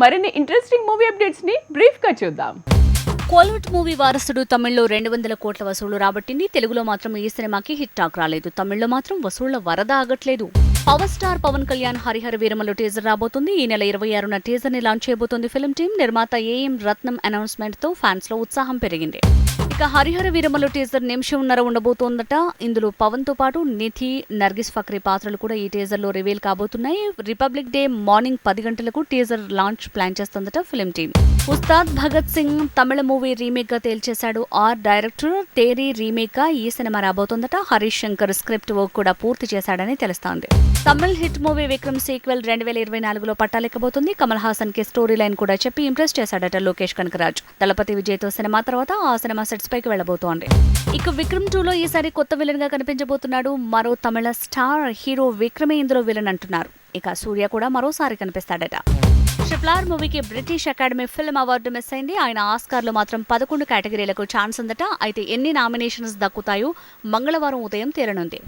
మరిన్ని interesting movie అప్డేట్స్ని బ్రీఫ్గా చూద్దాం. కోల్వట్ మూవీ వారసుడు తమిళ్ళో రెండు వందల కోట్ల వసూళ్ళు రాబట్టింది. తెలుగులో మాత్రం ఈ సినిమాకి హిట్ టాక్ రాలేదు. తమిళ్ళో మాత్రం వసూళ్ళ వరద ఆగట్లేదు. పవర్ స్టార్ పవన్ కళ్యాణ్ హరిహర వీరమలో టీజర్ రాబోతుంది. ఈ నెల ఇరవై ఆరున టీజర్ని లాంచ్ చేయబోతోంది ఫిల్మ్ టీం నిర్మాత ఏఎం రత్నం అనౌన్స్మెంట్తో ఫ్యాన్స్లో ఉత్సాహం పెరిగింది. ఇక హరిహర వీరమలో టీజర్ నిమిషంన్నర ఉండబోతోందట. ఇందులో పవన్తో పాటు నిధి నర్గిస్ ఫక్రీ పాత్రలు కూడా ఈ టీజర్లో రివీల్ కాబోతున్నాయి. రిపబ్లిక్ డే మార్నింగ్ పది గంటలకు టీజర్ లాంచ్ ప్లాన్ చేస్తుందట film team Ustaad Bhagat Singh Tamil movie రీమేక్గా తేల్చేశాడు. ఆర్ డైరెక్టర్ తేరీ రీమేక్గా ఈ సినిమా రాబోతోందట. హరీష్ శంకర్ స్క్రిప్ట్ వర్క్ కూడా పూర్తి చేశాడని తెలుస్తోంది. Tamil hit movie Vikram sequel రెండు వేల ఇరవై నాలుగులో పట్టాలెక్కబోతుంది. కమల్ హాసన్కి స్టోరీ లైన్ కూడా చెప్పి ఇంప్రెస్ చేశాడట లోకేష్ కనకరాజ్. దళపతి విజయ్తో సినిమా తర్వాత ఆ సినిమా సెట్స్ పైకి వెళ్ళబోతోంది. ఇక విక్రమ్ టూ లో ఈసారి కొత్త విలన్గా కనిపించబోతున్నాడు. మరో తమిళ స్టార్ హీరో విక్రమే ఇందులో విలన్ అంటున్నారు. ఇక సూర్య కూడా మరోసారి కనిపిస్తాడట. ట్రిప్లార్ మూవీకి British Academy film award miss అయింది. ఆయన ఆస్కార్లో మాత్రం పదకొండు కేటగిరీలకు ఛాన్స్ ఉందట. అయితే ఎన్ని నామినేషన్స్ దక్కుతాయో మంగళవారం ఉదయం తేలనుంది